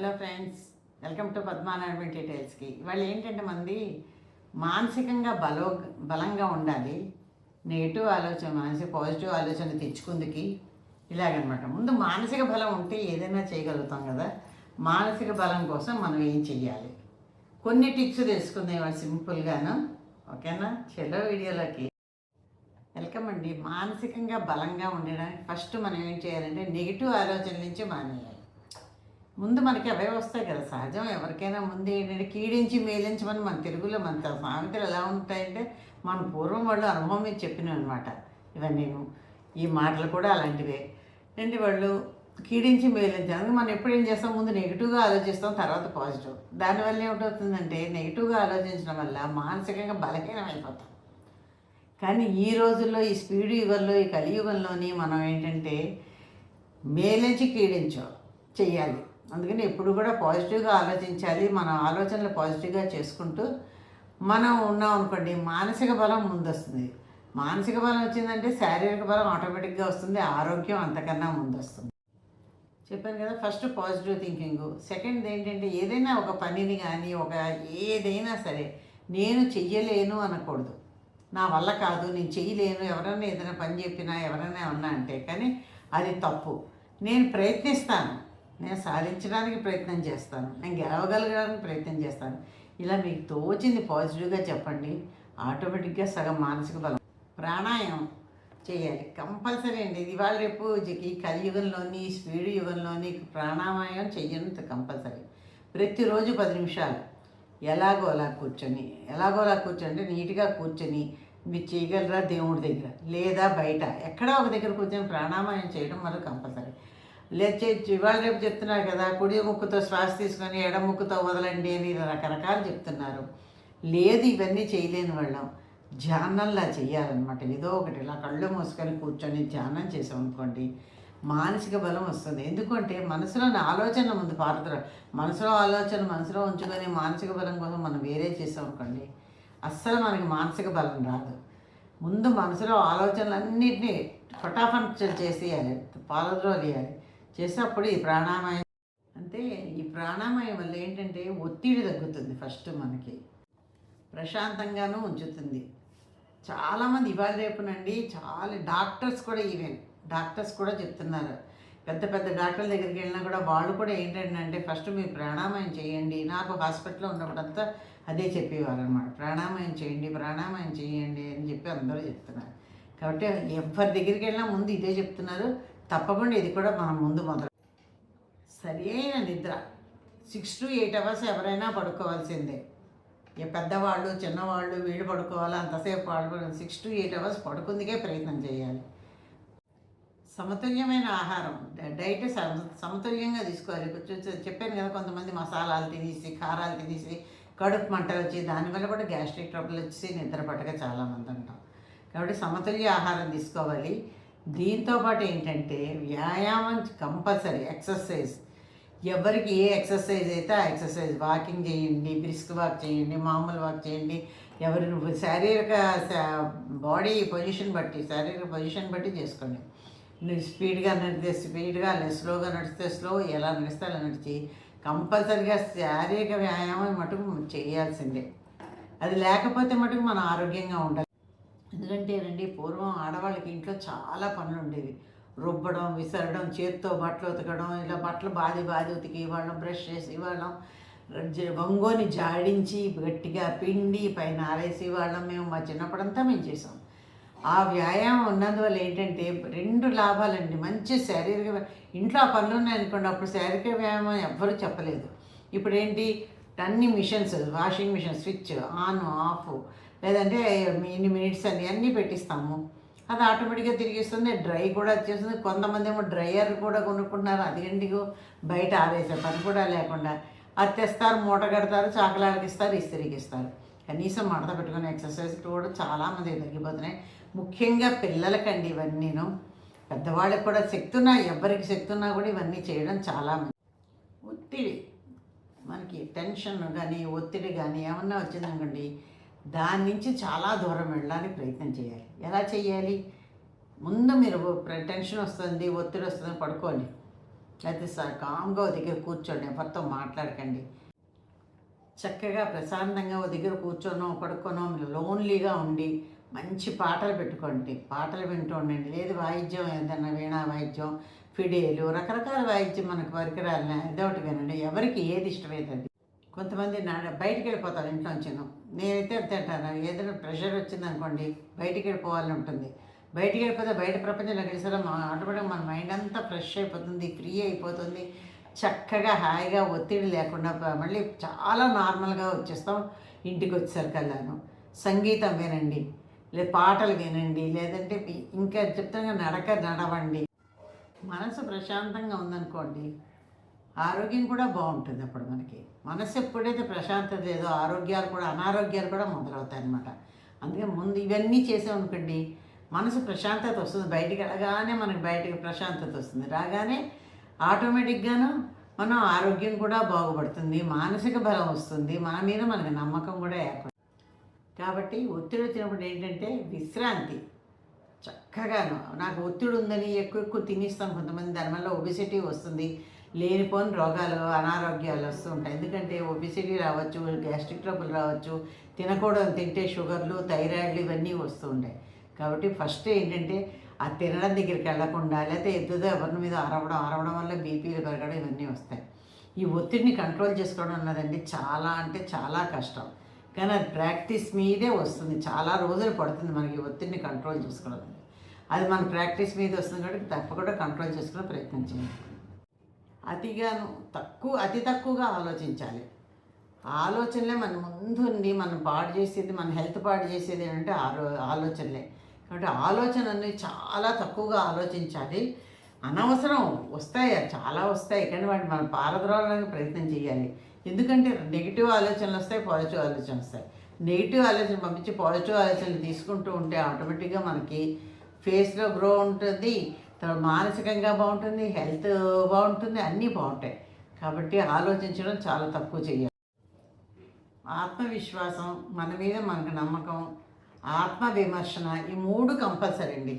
Hello friends welcome to Padmanarayana డీటెయిల్స్కి. ఇవాళ ఏంటంటే మంది మానసికంగా బలో బలంగా ఉండాలి నెగిటివ్ ఆలోచన మానసిక పాజిటివ్ ఆలోచన తెచ్చుకుందికి ఇలాగనమాట. ముందు మానసిక బలం ఉంటే ఏదైనా చేయగలుగుతాం కదా మానసిక బలం కోసం మనం ఏం చెయ్యాలి? కొన్ని టిప్స్ తెలుసుకుందాం ఇవాళ సింపుల్గాను ఓకేనా? చెలో వీడియోలోకి. వెల్కమ్ అండి. మానసికంగా బలంగా ఉండడానికి ఫస్ట్ మనం ఏం చేయాలంటే నెగిటివ్ ఆలోచన నుంచి మానేయాలి. ముందు మనకి అవే వస్తాయి కదా. సహజం ఎవరికైనా ముందు ఏంటంటే కీడించి మేలించమని మన తెలుగులో మన సామెతలు ఎలా ఉంటాయంటే మన పూర్వం వాళ్ళు అనుభవం మీద చెప్పినాం అనమాట ఇవన్నీ ఈ మాటలు కూడా అలాంటివే. ఏంటి వాళ్ళు? కీడించి మేలించడానికి మనం ఎప్పుడు ఏం చేస్తాం? ముందు నెగిటివ్గా ఆలోచిస్తాం తర్వాత పాజిటివ్ దానివల్ల ఏమిటవుతుందంటే నెగిటివ్గా ఆలోచించడం వల్ల మానసికంగా బలహీనం అయిపోతాం. కానీ ఈ రోజుల్లో ఈ స్పీడ్ యుగంలో ఈ కలియుగంలోని మనం ఏంటంటే మేలించి కీడించో చెయ్యాలి. అందుకని ఎప్పుడు కూడా పాజిటివ్గా ఆలోచించాలి మన ఆలోచనలు పాజిటివ్గా చేసుకుంటూ మనం ఉన్నాం అనుకోండి మానసిక బలం ముందొస్తుంది. మానసిక బలం వచ్చిందంటే శారీరక బలం ఆటోమేటిక్గా వస్తుంది ఆరోగ్యం అంతకన్నా ముందొస్తుంది. చెప్పాను కదా ఫస్ట్ పాజిటివ్ థింకింగ్. సెకండ్ ఏంటంటే ఏదైనా ఒక పనిని కానీ ఒక ఏదైనా సరే నేను చెయ్యలేను అనకూడదు. నా వల్ల కాదు నేను చెయ్యలేను ఎవరైనా ఏదైనా పని చెప్పినా ఎవరైనా ఉన్నా అంటే కానీ అది తప్పు. నేను ప్రయత్నిస్తాను. నేను సాధించడానికి ప్రయత్నం చేస్తాను. నేను గెలవగలగడానికి ప్రయత్నం చేస్తాను. ఇలా మీకు తోచింది పాజిటివ్గా చెప్పండి. ఆటోమేటిక్గా సగం మానసిక బలం. ప్రాణాయామం చేయాలి. కంపల్సరీ అండి. ఇది ఇవాళ రేపు ఈ కలియుగంలోని స్పీడ్ యుగంలోని ప్రాణాయామం చేయడం కంపల్సరీ. ప్రతిరోజు పది నిమిషాలు. ఎలాగో అలా కూర్చొని ఎలాగో అలా కూర్చొని నీట్గా కూర్చొని మీరు చేయగలరా దేవుడి దగ్గర? లేదా బయట? ఎక్కడా ఒక దగ్గర కూర్చొని ప్రాణాయామం చేయడం మనకు కంపల్సరీ. లేచే ఇవాళ రేపు చెప్తున్నారు కదా కుడి ముక్కుతో శ్వాస తీసుకొని ఎడ ముక్కుతో వదలండి అని రకరకాలు చెప్తున్నారు. లేదు ఇవన్నీ చేయలేని వాళ్ళం. ధ్యానంలా చేయాలన్నమాట ఏదో ఒకటి ఇలా కళ్ళు మూసుకొని కూర్చొని ధ్యానం చేసామనుకోండి మానసిక బలం వస్తుంది. ఎందుకంటే మనసులోని ఆలోచన ముందు పారుతురా మనసులో ఆలోచన మనసులో ఉంచుకొని మానసిక బలం కోసం మనం వేరే చేసామనుకోండి అస్సలు మనకి మానసిక బలం రాదు. ముందు మనసులో ఆలోచనలన్నింటినీ ఫటాఫట్ చేసేయాలి పాలద్రోలేయాలి. చేసినప్పుడు ఈ ప్రాణాయామం అంటే ఈ ప్రాణాయామం వల్ల ఏంటంటే ఒత్తిడి తగ్గుతుంది ఫస్ట్ మనకి. ప్రశాంతంగానూ ఉంచుతుంది. చాలామంది ఇవాళ రేపునండి చాలా డాక్టర్స్ కూడా ఈవెన్ డాక్టర్స్ కూడా చెప్తున్నారు. పెద్ద పెద్ద డాక్టర్ల దగ్గరికి వెళ్ళినా కూడా వాళ్ళు కూడా ఏంటంటే ఫస్ట్ మీరు ప్రాణాయామం చేయండి. నాకు హాస్పిటల్లో ఉన్నప్పుడంతా అదే చెప్పేవారు అనమాట ప్రాణాయామం చేయండి ప్రాణాయామం చేయండి అని చెప్పి అందరూ చెప్తున్నారు. కాబట్టి ఎవరి దగ్గరికి వెళ్ళినా ముందు ఇదే చెప్తున్నారు. తప్పకుండా ఇది కూడా మనం ముందు మొదలు. సరైన నిద్ర. సిక్స్ టు ఎయిట్ అవర్స్ ఎవరైనా పడుకోవాల్సిందే. ఏ పెద్దవాళ్ళు చిన్నవాళ్ళు వీళ్ళు పడుకోవాలి? అంతసేపు పడుకో సిక్స్ టు ఎయిట్ అవర్స్ పడుకుందికే ప్రయత్నం చేయాలి. సమతుల్యమైన ఆహారం. డైట్ సమతుల్యంగా తీసుకోవాలి. కొంచెం చెప్పాను కదా కొంతమంది మసాలాలు తినేసి కారాలు తినేసి కడుపు మంటలు వచ్చి దానివల్ల కూడా గ్యాస్ట్రిక్ ట్రబుల్ వచ్చి నిద్ర పట్టక చాలామంది అంటాం. కాబట్టి సమతుల్య ఆహారం తీసుకోవాలి. దీంతో పాటు ఏంటంటే వ్యాయామం కంపల్సరీ ఎక్సర్సైజ్. ఎవరికి ఏ ఎక్సర్సైజ్ అయితే ఆ ఎక్సర్సైజ్ వాకింగ్ చేయండి బ్రిస్క్ వాక్ చేయండి మామూలు వాక్ చేయండి ఎవరి శారీరక బాడీ పొజిషన్ బట్టి శారీరక పొజిషన్ బట్టి చేసుకోండి. నువ్వు స్పీడ్గా నడితే స్పీడ్గా స్లోగా నడిస్తే స్లో ఎలా నడిస్తే అలా నడిచి కంపల్సరిగా శారీరక వ్యాయామం మటుకు చేయాల్సిందే. అది లేకపోతే మటుకు మనం ఆరోగ్యంగా ఉండాలి ఎందుకంటే రండి పూర్వం ఆడవాళ్ళకి ఇంట్లో చాలా పనులు ఉండేవి రుబ్బడం విసరడం చేత్తో బట్టలు ఉతకడం ఇలా బట్టలు బాది బాది ఉతికి ఇవ్వడం బ్రష్ చేసి ఇవ్వడం వంగోని జాడించి గట్టిగా పిండి పైన ఆరేసి ఇవ్వడం మేము మా చిన్నప్పుడంతా మేము చేసాం ఆ వ్యాయామం ఉన్నందువల్ల ఏంటంటే రెండు లాభాలండి. మంచి శారీరక ఇంట్లో ఆ పనులు ఉన్నాయనుకోండి అప్పుడు శారీరక వ్యాయామం ఎవ్వరూ చెప్పలేదు. ఇప్పుడు ఏంటి అన్ని machines washing machine switch on off లేదంటే ఇన్ని మినిట్స్ అని అన్నీ పెట్టిస్తాము. అది ఆటోమేటిక్గా తిరిగిస్తుంది డ్రై కూడా వచ్చేస్తుంది. కొంతమంది ఏమో డ్రైయర్ కూడా కొనుక్కుంటున్నారు. అది ఎందుకు? బయట ఆవేసే పని కూడా లేకుండా. అది తెస్తారు మూట కడతారు చాకలాడిస్తారు ఇస్తిరిగిస్తారు కనీసం మడత పెట్టుకునే ఎక్సర్సైజ్ కూడా చాలామంది తగ్గిపోతున్నాయి ముఖ్యంగా పిల్లలకండి ఇవన్నీను. పెద్దవాళ్ళకి కూడా శక్తి ఉన్నా ఎవరికి శక్తి ఉన్నా కూడా ఇవన్నీ చేయడం చాలా ఒత్తిడి. మనకి టెన్షన్ కానీ ఒత్తిడి కానీ ఏమన్నా వచ్చిందనుకోండి దాని నుంచి చాలా దూరం వెళ్ళడానికి ప్రయత్నం చేయాలి. ఎలా చేయాలి? ముందు మీరు టెన్షన్ వస్తుంది ఒత్తిడి వస్తుంది పడుకోండి. లేకపోతే కామ్గా ఓ దగ్గర కూర్చోండి ఎవరితో మాట్లాడకండి. చక్కగా ప్రశాంతంగా ఓ దగ్గర కూర్చోనో పడుకోనో లోన్లీగా ఉండి మంచి పాటలు పెట్టుకోండి. పాటలు వింటూ ఉండండి. లేదు వాయిద్యం ఏదైనా వీణా వాయిద్యం ఫిడేలు రకరకాల వాయిద్యం మనకు పరికరాలు ఏదో ఒకటి వినండి. ఎవరికి ఏది ఇష్టమైతుంది కొంతమంది నా బయటికి వెళ్ళిపోతారు ఇంట్లోంచి. నేనైతే అంతే అంటాను ఏదైనా ప్రెషర్ వచ్చింది అనుకోండి బయటికి వెళ్ళిపోవాలని ఉంటుంది. బయటికి వెళ్ళిపోతే బయట ప్రపంచంలో గడిచేలా మా ఆటోమేటిక్ మన మైండ్ అంతా ఫ్రెష్ అయిపోతుంది ఫ్రీ అయిపోతుంది. చక్కగా హాయిగా ఒత్తిడి లేకుండా మళ్ళీ చాలా నార్మల్గా వచ్చేస్తాం ఇంటికి వచ్చేసరికల్లాను. సంగీతం వినండి లేదా పాటలు వినండి లేదంటే ఇంకా చెప్తాను నడక నడవండి. మనసు ప్రశాంతంగా ఉందనుకోండి ఆరోగ్యం కూడా బాగుంటుంది అప్పుడు మనకి. మనసు ఎప్పుడైతే ప్రశాంతత లేదో ఆరోగ్యాలు కూడా అనారోగ్యాలు కూడా మొదలవుతాయి అన్నమాట. అందుకే ముందు ఇవన్నీ చేసామనుకోండి మనసు ప్రశాంతత వస్తుంది. బయటికి వెళ్ళగానే మనకి బయటకు ప్రశాంతత వస్తుంది. రాగానే ఆటోమేటిక్గాను మనం ఆరోగ్యం కూడా బాగుపడుతుంది. మానసిక బలం వస్తుంది. మన మీద మనకి నమ్మకం కూడా ఏర్పడుతుంది. కాబట్టి ఒత్తిడి వచ్చినప్పుడు ఏంటంటే విశ్రాంతి. చక్కగాను. నాకు ఒత్తిడి ఉందని ఎక్కువ ఎక్కువ తినేస్తాం కొంతమంది దానివల్ల ఒబిసిటీ వస్తుంది. లేనిపోని రోగాలు అనారోగ్యాలు వస్తూ ఉంటాయి. ఎందుకంటే ఒబిసిటీ రావచ్చు గ్యాస్ట్రిక్ ట్రబుల్ రావచ్చు తినకూడదు తింటే షుగర్లు థైరాయిడ్లు ఇవన్నీ వస్తూ ఉంటాయి. కాబట్టి ఫస్ట్ ఏంటంటే ఆ తినడం దగ్గరికి వెళ్ళకుండా లేకపోతే ఎద్దుదో ఎవరి మీద అరవడం అరవడం వల్ల బీపీలు పెరగడం ఇవన్నీ వస్తాయి. ఈ ఒత్తిడిని కంట్రోల్ చేసుకోవడం అన్నదండి చాలా అంటే చాలా కష్టం. కానీ అది ప్రాక్టీస్ మీదే వస్తుంది. చాలా రోజులు పడుతుంది మనకి ఈ ఒత్తిడిని కంట్రోల్ చేసుకోవడం. అది మన ప్రాక్టీస్ మీద వస్తుంది కాబట్టి తప్పకుండా కంట్రోల్ చేసుకునే ప్రయత్నం చేయండి. అతిగాను తక్కువ అతి తక్కువగా ఆలోచించాలి. ఆలోచనలే మన ముందు మనం పాడు చేసేది మన హెల్త్ పాడు చేసేది ఏంటంటే ఆలో ఆలోచనలే. కాబట్టి ఆలోచనని చాలా తక్కువగా ఆలోచించాలి. అనవసరం వస్తాయి చాలా వస్తాయి. కానీ వాటిని మనం పారద్రోలడానికి ప్రయత్నం చేయాలి. ఎందుకంటే నెగిటివ్ ఆలోచనలు వస్తాయి పాజిటివ్ ఆలోచనలు వస్తాయి. నెగిటివ్ ఆలోచన పంపించి పాజిటివ్ ఆలోచనలు తీసుకుంటూ ఉంటే ఆటోమేటిక్గా మనకి ఫేస్లో గ్రో ఉంటుంది. తర్వాత మానసికంగా బాగుంటుంది హెల్త్ బాగుంటుంది అన్నీ బాగుంటాయి. కాబట్టి ఆలోచించడం చాలా తక్కువ చేయాలి ఆత్మవిశ్వాసం మన మీద మనకు నమ్మకం ఆత్మ విమర్శన ఈ మూడు కంపల్సరీ అండి.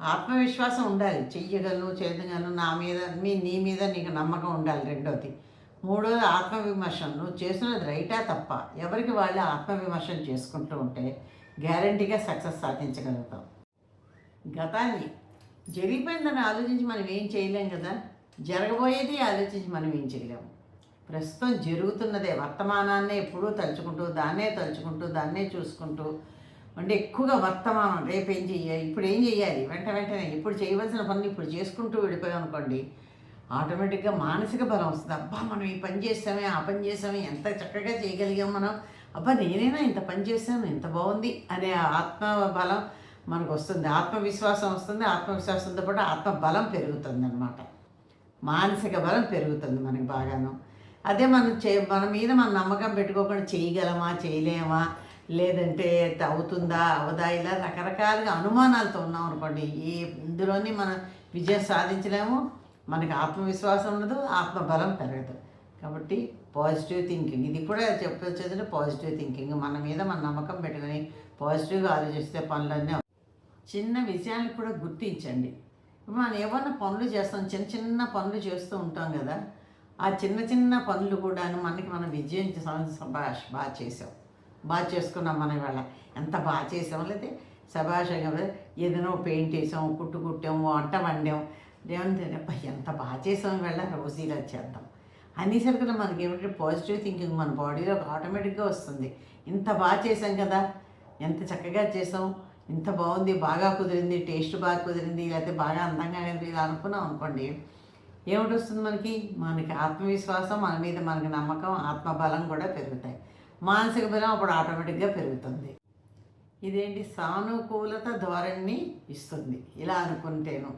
ఆత్మవిశ్వాసం ఉండాలి. చెయ్యగలను చేయగలను నా మీద మీ నీ మీద నీకు నమ్మకం ఉండాలి రెండోది. మూడోది ఆత్మవిమర్శన. నువ్వు చేస్తున్నది రైటా తప్ప ఎవరికి వాళ్ళే ఆత్మవిమర్శన చేసుకుంటూ ఉంటే గ్యారంటీగా సక్సెస్ సాధించగలుగుతాం గతాన్ని జరిగిపోయిందని ఆలోచించి మనం ఏం చేయలేం కదా? జరగబోయేది ఆలోచించి మనం ఏం చేయలేము. ప్రస్తుతం జరుగుతున్నదే వర్తమానాన్నే ఎప్పుడూ తలుచుకుంటూ దాన్నే తలుచుకుంటూ దాన్నే చూసుకుంటూ అంటే ఎక్కువగా వర్తమానం రేపు ఏం చెయ్యాలి ఇప్పుడు ఏం చెయ్యాలి వెంట వెంటనే ఇప్పుడు చేయవలసిన పనులు ఇప్పుడు చేసుకుంటూ వెళ్ళిపోయాం అనుకోండి ఆటోమేటిక్గా మానసిక బలం వస్తుంది. అబ్బా మనం ఈ పని చేసామే ఆ పని చేసామే ఎంత చక్కగా చేయగలిగాం మనం? అబ్బా నేనైనా ఇంత పని చేశాను ఇంత బాగుంది అనే ఆత్మ బలం మనకు వస్తుంది ఆత్మవిశ్వాసం వస్తుంది. ఆత్మవిశ్వాసంతో పాటు ఆత్మబలం పెరుగుతుంది అనమాట మానసిక బలం పెరుగుతుంది మనకి బాగాను. అదే మనం చే మన మీద మన నమ్మకం పెట్టుకోకుండా చేయగలమా చేయలేమా లేదంటే అవుతుందా అవదా ఇలా రకరకాలుగా అనుమానాలతో ఉన్నాం అనుకోండి. ఏ ఇందులోని మనం విజయం సాధించలేము. మనకి ఆత్మవిశ్వాసం ఉండదు ఆత్మబలం పెరగదు. కాబట్టి పాజిటివ్ థింకింగ్. ఇది కూడా చెప్పొచ్చేది పాజిటివ్ థింకింగ్. మన మీద మన నమ్మకం పెట్టుకొని పాజిటివ్గా ఆలోచిస్తే పనులన్నీ చిన్న విషయాన్ని కూడా గుర్తించండి. మనం ఏమన్నా పనులు చేస్తాం చిన్న చిన్న పనులు చేస్తూ ఉంటాం కదా ఆ చిన్న చిన్న పనులు కూడా మనకి మనం విజయం సభాష్ బాగా చేసాం. బాగా చేసుకున్నాం మనం ఇవాళ. ఎంత బాగా చేసాం? లేదా సభాషంగా ఏదైనా పెయింట్ వేసాం కుట్టు కుట్టాం వంట వండాం. ఏమంటే ఎంత బాగా చేసాం ఇవాళ రోజు ఇలా చేద్దాం. అనేసరికి మనకి ఏమిటంటే పాజిటివ్ థింకింగ్ మన బాడీలో ఆటోమేటిక్గా వస్తుంది. ఇంత బాగా చేసాం కదా ఎంత చక్కగా చేసాం ఇంత బాగుంది బాగా కుదిరింది టేస్ట్ బాగా కుదిరింది లేకపోతే బాగా అందంగా ఉంది ఇలా అనుకున్నాం అనుకోండి ఏమిటి వస్తుంది మనకి? మనకి ఆత్మవిశ్వాసం మన మీద మనకి నమ్మకం ఆత్మబలం కూడా పెరుగుతాయి. మానసిక బలం అప్పుడు ఆటోమేటిక్గా పెరుగుతుంది. ఇదేంటి? సానుకూలత ధోరణిని ఇస్తుంది. ఇలా అనుకుంటేను.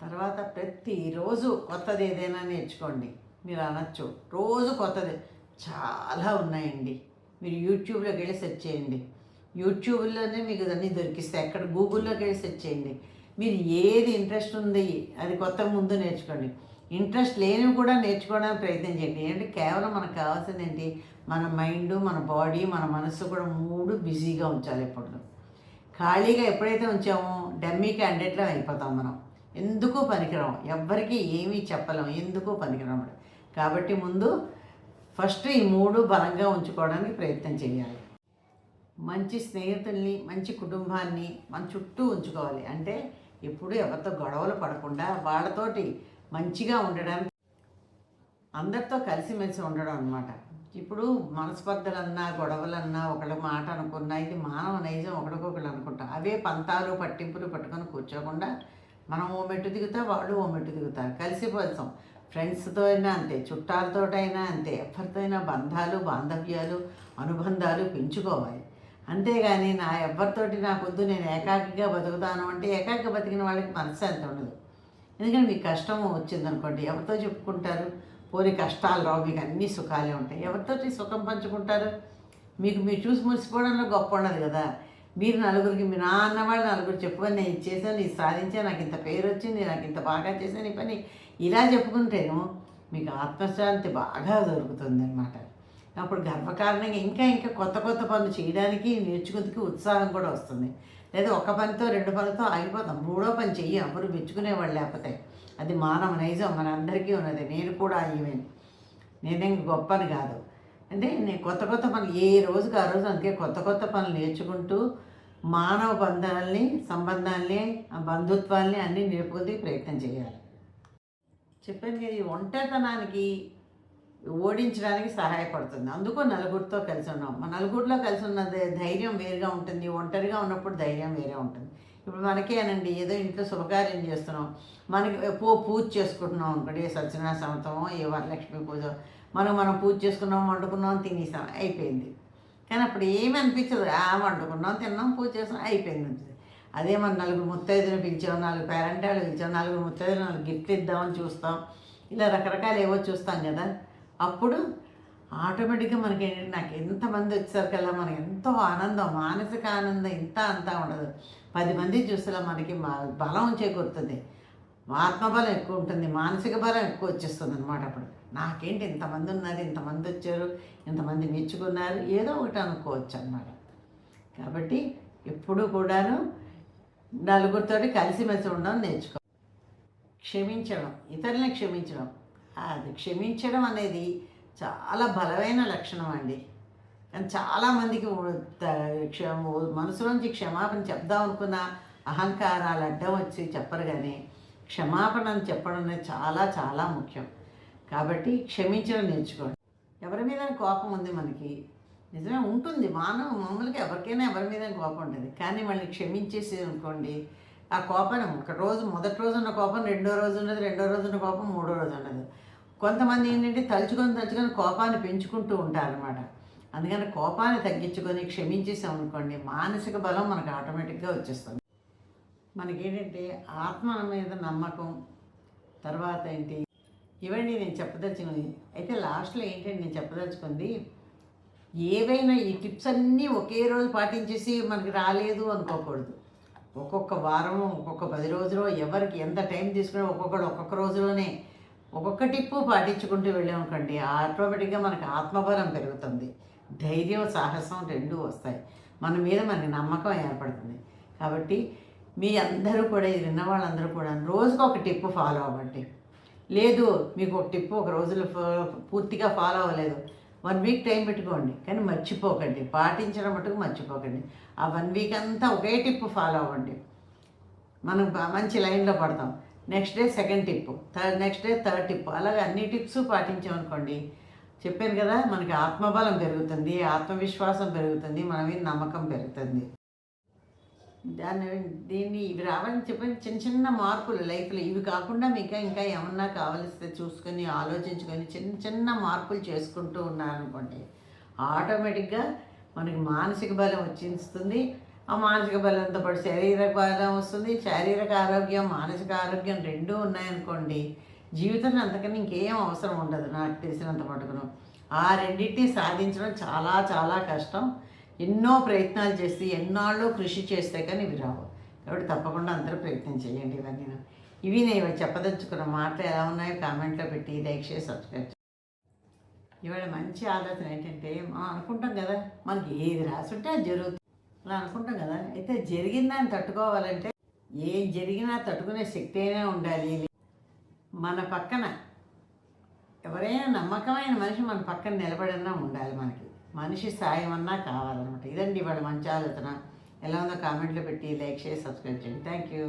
తర్వాత ప్రతిరోజు కొత్తది ఏదైనా నేర్చుకోండి. మీరు అనొచ్చు. రోజు కొత్తది. చాలా ఉన్నాయండి. మీరు యూట్యూబ్లోకి వెళ్ళి సెర్చ్ చేయండి. యూట్యూబ్లోనే మీకు అన్నీ దొరికిస్తాయి. ఎక్కడ గూగుల్లోకి వెళ్ళి సెర్చ్ చేయండి. మీరు ఏది ఇంట్రెస్ట్ ఉంది అది కొత్త ముందు నేర్చుకోండి. ఇంట్రెస్ట్ లేనివి కూడా నేర్చుకోవడానికి ప్రయత్నం చేయండి. ఏంటంటే కేవలం మనకు కావాల్సింది ఏంటి? మన మైండ్ మన బాడీ మన మనసు కూడా మూడు బిజీగా ఉంచాలి ఎప్పుడు ఖాళీగా ఎప్పుడైతే ఉంచామో డమ్మీ క్యాండిడేట్లో అయిపోతాం మనం. ఎందుకు పనికిరాం? ఎవ్వరికి ఏమీ చెప్పలేం. ఎందుకు పనికిరాం? కాబట్టి ముందు ఫస్ట్ ఈ మూడు బలంగా ఉంచుకోవడానికి ప్రయత్నం చేయాలి. మంచి స్నేహితుల్ని మంచి కుటుంబాన్ని మన చుట్టూ ఉంచుకోవాలి. అంటే ఎప్పుడు ఎవరితో గొడవలు పడకుండా వాళ్ళతోటి మంచిగా ఉండడానికి అందరితో కలిసిమెలిసి ఉండడం అనమాట ఇప్పుడు మనస్పర్ధలన్నా గొడవలన్నా ఒకళ్ళ మాట అనుకున్నా ఇది మానవ నైజం ఒకరికొకళ్ళు అనుకుంటాం. అవే పంతాలు పట్టింపులు పట్టుకొని కూర్చోకుండా మనం ఓ మెట్టు దిగుతా వాళ్ళు ఓ మెట్టు దిగుతారు. కలిసిపోతాం. ఫ్రెండ్స్తో అయినా అంతే చుట్టాలతోటైనా అంతే. ఎవరితో అయినా బంధాలు బాంధవ్యాలు అనుబంధాలు పెంచుకోవాలి. అంతేగాని నా ఎవరితోటి నాకొద్దు నేను ఏకాకిగా బతుకుతాను అంటే ఏకాకి బతికిన వాళ్ళకి మనశ్శాంతి ఉండదు. ఎందుకంటే మీకు కష్టం వచ్చిందనుకోండి ఎవరితో చెప్పుకుంటారు? పోని కష్టాలు రావు మీకు అన్ని సుఖాలే ఉంటాయి. ఎవరితోటి సుఖం పంచుకుంటారు? మీకు మీరు చూసి మురిసిపోవడంలో గొప్ప ఉండదు కదా. మీరు నలుగురికి మీ నా అన్నవాళ్ళు నలుగురు చెప్పుకొని నేను చేశాను ఇది సాధించా నాకు ఇంత పేరు వచ్చింది నాకు ఇంత బాగా చేశాను ఈ పని. ఇలా చెప్పుకుంటేను మీకు ఆత్మశాంతి బాగా దొరుకుతుంది అనమాట అప్పుడు గర్వకారణంగా ఇంకా ఇంకా కొత్త కొత్త పనులు చేయడానికి నేర్చుకుందుకు ఉత్సాహం కూడా వస్తుంది. లేదా ఒక పనితో రెండు పనితో ఆగిపోతాం. మూడో పని చెయ్యి. అప్పుడు మెచ్చుకునేవాళ్ళు లేకపోతే. అది మానవ నైజం. మన అందరికీ ఉన్నది. నేను కూడా ఈవెన్ నేనేం గొప్పని కాదు. అంటే నేను కొత్త కొత్త పనులు ఏ రోజుకి ఆ రోజు అందుకే కొత్త కొత్త పనులు నేర్చుకుంటూ మానవ బంధాలని సంబంధాలని ఆ బంధుత్వాల్ని అన్నీ నేర్పుకుంటే ప్రయత్నం చేయాలి. చెప్పాను కదా ఈ ఒంటరితనానికి ఓడించడానికి సహాయపడుతుంది. అందుకు నలుగురితో కలిసి ఉన్నాం. మన నలుగురిలో కలిసి ఉన్న ధైర్యం వేరుగా ఉంటుంది. ఒంటరిగా ఉన్నప్పుడు ధైర్యం వేరే ఉంటుంది. ఇప్పుడు మనకేనండి ఏదో ఇంట్లో శుభకార్యం చేస్తున్నాం. మనకి పూ పూజ చేసుకుంటున్నాం అనుకోండి ఏ సత్యనారాయణ సమతమో ఏ వరలక్ష్మి పూజ మనం మనం పూజ చేసుకున్నాం వండుకున్నాం తినేసాం అయిపోయింది. కానీ అప్పుడు ఏమి అనిపించదు. ఆ వండుకున్నాం తిన్నాం పూజ చేసాం అయిపోయింది అదే మన నలుగురు ముత్తైదులు పిలిచాం నాలుగు పేరెంటాలు పిలిచాం నలుగురు ముత్తైదులు నాలుగు గిఫ్ట్ ఇద్దామని చూస్తాం. ఇలా రకరకాలు ఏవో చూస్తాం కదా. అప్పుడు ఆటోమేటిక్గా మనకి ఏంటంటే నాకు ఎంతమంది వచ్చేసరికల్లా మనకి ఎంతో ఆనందం మానసిక ఆనందం ఇంత అంతా ఉండదు. పది మంది చూసేలా మనకి మా- బలం చేకూరుతుంది. ఆత్మబలం ఎక్కువ ఉంటుంది మానసిక బలం ఎక్కువ వచ్చేస్తుంది అనమాట అప్పుడు. నాకేంటి ఇంతమంది ఉన్నారు ఇంతమంది వచ్చారు ఇంతమంది మెచ్చుకున్నారు ఏదో ఒకటి అనుకోవచ్చు అనమాట కాబట్టి ఎప్పుడు కూడాను నలుగురితో కలిసిమెలిసి ఉండడం నేర్చుకో క్షమించడం ఇతరులని క్షమించడం. అది క్షమించడం అనేది చాలా బలమైన లక్షణం అండి. కానీ చాలామందికి క్షమ మనసులోంచి క్షమాపణ చెప్దాం అనుకున్న అహంకారాలు అడ్డం వచ్చి చెప్పరు కానీ క్షమాపణ అని చెప్పడం అనేది చాలా చాలా ముఖ్యం. కాబట్టి క్షమించడం నేర్చుకోండి. ఎవరి మీద కోపం ఉంది మనకి నిజమే ఉంటుంది. మానవ మామూలుగా ఎవరికైనా ఎవరి మీద కోపం ఉంటుంది కానీ మళ్ళీ క్షమించేసి అనుకోండి ఆ కోపం ఒక రోజు మొదటి రోజు ఉన్న కోపం రెండో రోజు ఉండదు రెండో రోజు ఉన్న కోపం మూడో రోజు ఉండదు కొంతమంది ఏంటంటే తలుచుకొని తలుచుకొని కోపాన్ని పెంచుకుంటూ ఉంటారు అనమాట అందుకని కోపాన్ని తగ్గించుకొని క్షమించేసాం అనుకోండి మానసిక బలం మనకు ఆటోమేటిక్గా వచ్చేస్తుంది. మనకేంటంటే ఆత్మ మీద నమ్మకం తర్వాత ఏంటి ఇవన్నీ నేను చెప్పదలుచుకుంది అయితే లాస్ట్లో ఏంటంటే నేను చెప్పదలుచుకుంది ఏవైనా ఈ టిప్స్ అన్నీ ఒకే రోజు పాటించేసి మనకి రాలేదు అనుకోకూడదు. ఒక్కొక్క వారం ఒక్కొక్క పది రోజులు ఎవరికి ఎంత టైం తీసుకుని ఒక్కొక్కడు ఒక్కొక్క రోజులోనే ఒక్కొక్క టిప్పు పాటించుకుంటూ వెళ్ళామనుకోండి ఆటోమేటిక్గా మనకి ఆత్మబలం పెరుగుతుంది. ధైర్యం సాహసం రెండూ వస్తాయి. మన మీద మనకి నమ్మకం ఏర్పడుతుంది. కాబట్టి మీ అందరూ కూడా ఇది విన్న వాళ్ళందరూ కూడా రోజుకు ఒక టిప్పు ఫాలో అవ్వండి. లేదు మీకు ఒక టిప్పు ఒక రోజులో పూర్తిగా ఫాలో అవ్వలేదు. వన్ వీక్ టైం పెట్టుకోండి కానీ మర్చిపోకండి. పాటించడం మటుకు మర్చిపోకండి. ఆ వన్ వీక్ అంతా ఒకే టిప్పు ఫాలో అవ్వండి. మనం మంచి లైన్లో పడతాం. Next day second tip third next day third tip అలాగే అన్ని టిప్స్ పాటించామనుకోండి చెప్పాను కదా మనకి ఆత్మబలం పెరుగుతుంది ఆత్మవిశ్వాసం పెరుగుతుంది మన మీద నమ్మకం పెరుగుతుంది. దాన్ని దీన్ని ఇవి రావాలని చెప్పిన చిన్న చిన్న మార్పులు లైఫ్లో ఇవి కాకుండా మీకు ఇంకా ఏమన్నా కావలిస్తే చూసుకొని ఆలోచించుకొని చిన్న చిన్న మార్పులు చేసుకుంటూ ఉన్నారనుకోండి ఆటోమేటిక్గా మనకి మానసిక బలం వచ్చిస్తుంది. మానసిక బలంతో పాటు శారీరక బలం వస్తుంది. శారీరక ఆరోగ్యం మానసిక ఆరోగ్యం రెండూ ఉన్నాయనుకోండి జీవితంలో అంతకన్నా ఇంకేం అవసరం ఉండదు నాకు తెలిసినంత మటుకును. ఆ రెండింటిని సాధించడం చాలా చాలా కష్టం. ఎన్నో ప్రయత్నాలు చేసి ఎన్నాళ్ళు కృషి చేస్తే కానీ ఇవి రావు. కాబట్టి తప్పకుండా అందరూ ప్రయత్నం చేయండి ఇవన్నీ ఇవి నేను చెప్పదలుచుకున్న మాటలు ఎలా ఉన్నాయో కామెంట్లో పెట్టి లైక్ చేసి సబ్స్క్రైబ్ ఇవాళ మంచి ఆలోచన ఏంటంటే మనం అనుకుంటాం కదా మనకి ఏది రాసుంటే అది జరుగుతుంది. అలా అనుకుంటాం కదా. అయితే జరిగిందని తట్టుకోవాలంటే ఏం జరిగినా తట్టుకునే శక్తి అయినా ఉండాలి. మన పక్కన ఎవరైనా నమ్మకమైన మనిషి మన పక్కన నిలబడన్నా ఉండాలి మనకి. మనిషి సాయం అన్నా కావాలన్నమాట. ఇదండి ఇవాళ మంచి ఆలోచన ఎలా ఉందో కామెంట్లో పెట్టి లైక్ చేసి సబ్స్క్రైబ్ చేయండి. Thank you